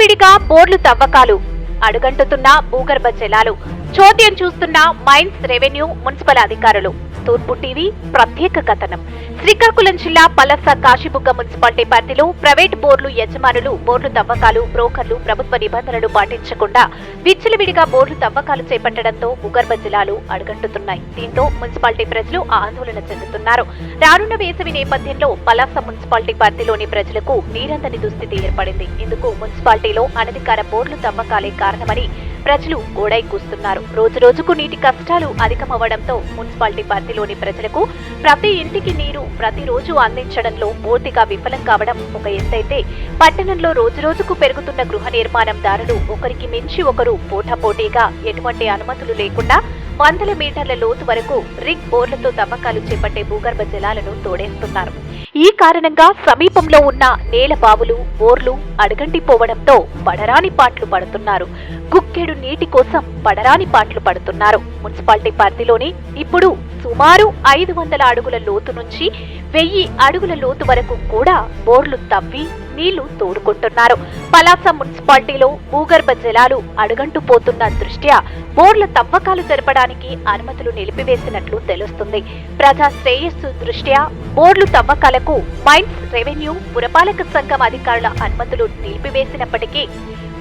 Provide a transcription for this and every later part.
విడిగా బోర్లు తవ్వకాలు. అడుగంటుతున్న భూగర్భ జలాలు చోద్యం చూస్తున్న మైన్స్ రెవెన్యూ మున్సిపల్ అధికారులు. తూర్పు టీవీ ప్రత్యేక కథనం. శ్రీకాకుళం జిల్లా పలస కాశీబుగ్గ మున్సిపాలిటీ పరిధిలో ప్రైవేట్ బోర్లు యజమానులు బోర్లు తవ్వకాలు బ్రోకర్లు ప్రభుత్వ నిబంధనలు పాటించకుండా విచ్చలవిడిగా బోర్లు తవ్వకాలు చేపట్టడంతో భూగర్భ జలాలు అడుగంటుతున్నాయి. దీంతో మున్సిపాలిటీ ప్రజలు ఆందోళన చెందుతున్నారు. రానున్న వేసవి నేపథ్యంలో పలాస మున్సిపాలిటీ పరిధిలోని ప్రజలకు నీరందని దుస్థితి ఏర్పడింది. ఇందుకు మున్సిపాలిటీలో అనధికార బోర్లు తవ్వకాలే కారణమని ప్రజలు గోడై కూస్తున్నారు. రోజు రోజుకు నీటి కష్టాలు అధికమవ్వడంతో మున్సిపాలిటీ పరిధిలోని ప్రజలకు ప్రతి ఇంటికి నీరు ప్రతిరోజు అందించడంలో పూర్తిగా విఫలం కావడం ఒక ఎత్తైతే పట్టణంలో రోజు రోజుకు పెరుగుతున్న గృహ నిర్మాణం దారులు ఒకరికి మించి ఒకరు పోటాపోటీగా ఎటువంటి అనుమతులు లేకుండా వందల మీటర్ల లోతు వరకు రిగ్ బోర్లతో తవ్వకాలు చేపట్టే భూగర్భ జలాలను తోడేస్తున్నారు. ఈ కారణంగా సమీపంలో ఉన్న నేల బావులు బోర్లు అడగంటిపోవడంతో పడరాని పాట్లు పడుతున్నారు. గుక్కెడు నీటి కోసం పడరాని పాట్లు పడుతున్నారు. మున్సిపాలిటీ పరిధిలోని ఇప్పుడు సుమారు ఐదు వందల అడుగుల లోతు నుంచి వెయ్యి అడుగుల లోతు వరకు కూడా బోర్లు తవ్వి నీళ్ళు తోడుకుంటున్నారు. పలాస మున్సిపాలిటీలో భూగర్భ జలాలు అడుగంటుపోతున్న దృష్ట్యా బోర్ల తవ్వకాలు జరపడానికి అనుమతులు నిలిపివేసినట్లు తెలుస్తుంది. ప్రజా శ్రేయస్సు దృష్ట్యా బోర్లు తవ్వకాలకు మైన్స్ రెవెన్యూ పురపాలక సంఘం అధికారుల అనుమతులు నిలిపివేసినప్పటికీ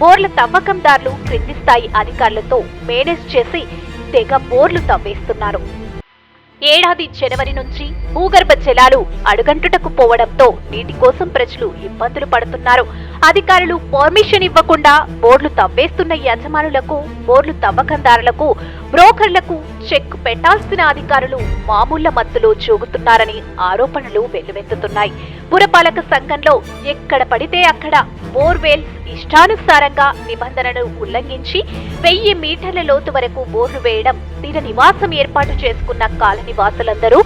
బోర్ల తవ్వకందారులు క్రింది స్థాయి అధికారులతో మేనేజ్ చేసి తెగ బోర్లు తవ్వేస్తున్నారు. ఏడాది జనవరి నుంచి భూగర్భ జలాలు అడుగంటుటకు పోవడంతో నీటి కోసం ప్రజలు ఇబ్బందులు పడుతున్నారు. అధికారులు పర్మిషన్ ఇవ్వకుండా బోర్లు తవ్వేస్తున్న యజమానులకు బోర్లు తవ్వకందారులకు బ్రోకర్లకు చెక్ పెట్టాల్సిన అధికారులు మామూళ్ళ మత్తులో చూగుతున్నారని ఆరోపణలు వెల్లువెత్తుతున్నాయి. పురపాలక సంఘంలో ఎక్కడ పడితే అక్కడ బోర్వెల్స్ ఇష్టానుసారంగా నిబంధనను ఉల్లంఘించి వెయ్యి మీటర్ల లోతు వరకు బోర్లు వేయడం తీర నివాసం ఏర్పాటు చేసుకున్న కాలనివాసులందరూ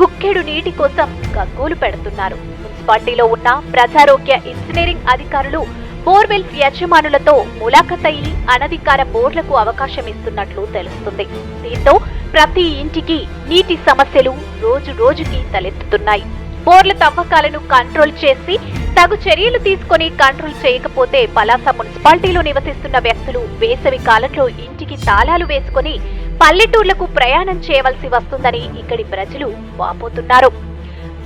గుక్కెడు నీటి కోసం గగ్గోలు పెడుతున్నారు. మున్సిపాలిటీలో ఉన్న ప్రజారోగ్య ఇంజనీరింగ్ అధికారులు బోర్వెల్స్ యజమానులతో ములాఖత్ అనధికార బోర్లకు అవకాశం ఇస్తున్నట్లు తెలుస్తుంది. దీంతో ప్రతి ఇంటికి నీటి సమస్యలు రోజు రోజుకి తలెత్తుతున్నాయి. బోర్ల తవ్వకాలను కంట్రోల్ చేసి తగు చర్యలు తీసుకొని కంట్రోల్ చేయకపోతే పలాస మున్సిపాలిటీలో నివసిస్తున్న వ్యక్తులు వేసవి కాలంలో ఇంటికి తాళాలు వేసుకొని పల్లెటూర్లకు ప్రయాణం చేయవలసి వస్తుందని ఇక్కడి ప్రజలు వాపోతున్నారు.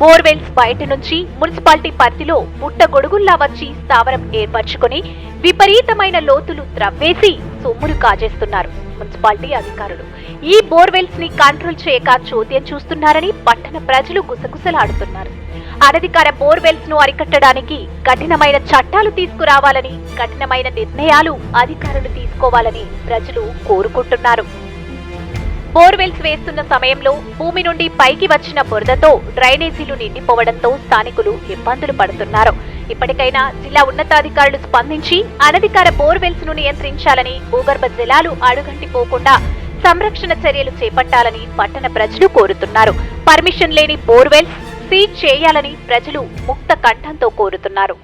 బోర్వెల్స్ బయట నుంచి మున్సిపాలిటీ పరిధిలో పుట్ట గొడుగుల్లా వచ్చి స్థావరం ఏర్పరచుకుని విపరీతమైన లోతులు త్రవ్వేసి సొమ్ములు కాజేస్తున్నారు. మున్సిపాలిటీ అధికారులు ఈ బోర్వెల్స్ని కంట్రోల్ చేయక చోద్యం చూస్తున్నారని పట్టణ ప్రజలు గుసగుసలాడుతున్నారు. అనధికార బోర్వెల్స్ను అరికట్టడానికి కఠినమైన చట్టాలు తీసుకురావాలని కఠినమైన నిర్ణయాలు అధికారులు తీసుకోవాలని ప్రజలు కోరుకుంటున్నారు. బోర్వెల్స్ వేస్తున్న సమయంలో భూమి నుండి పైకి వచ్చిన బురదతో డ్రైనేజీలు నిండిపోవడంతో స్థానికులు ఇబ్బందులు పడుతున్నారు. ఇప్పటికైనా జిల్లా ఉన్నతాధికారులు స్పందించి అనధికార బోర్వెల్స్ను నియంత్రించాలని భూగర్భ జలాలు అడుగంటిపోకుండా సంరక్షణ చర్యలు చేపట్టాలని పట్టణ ప్రజలు కోరుతున్నారు. పర్మిషన్ లేని బోర్వెల్స్ సీజ్ చేయాలని ప్రజలు ముక్త కంఠంతో కోరుతున్నారు.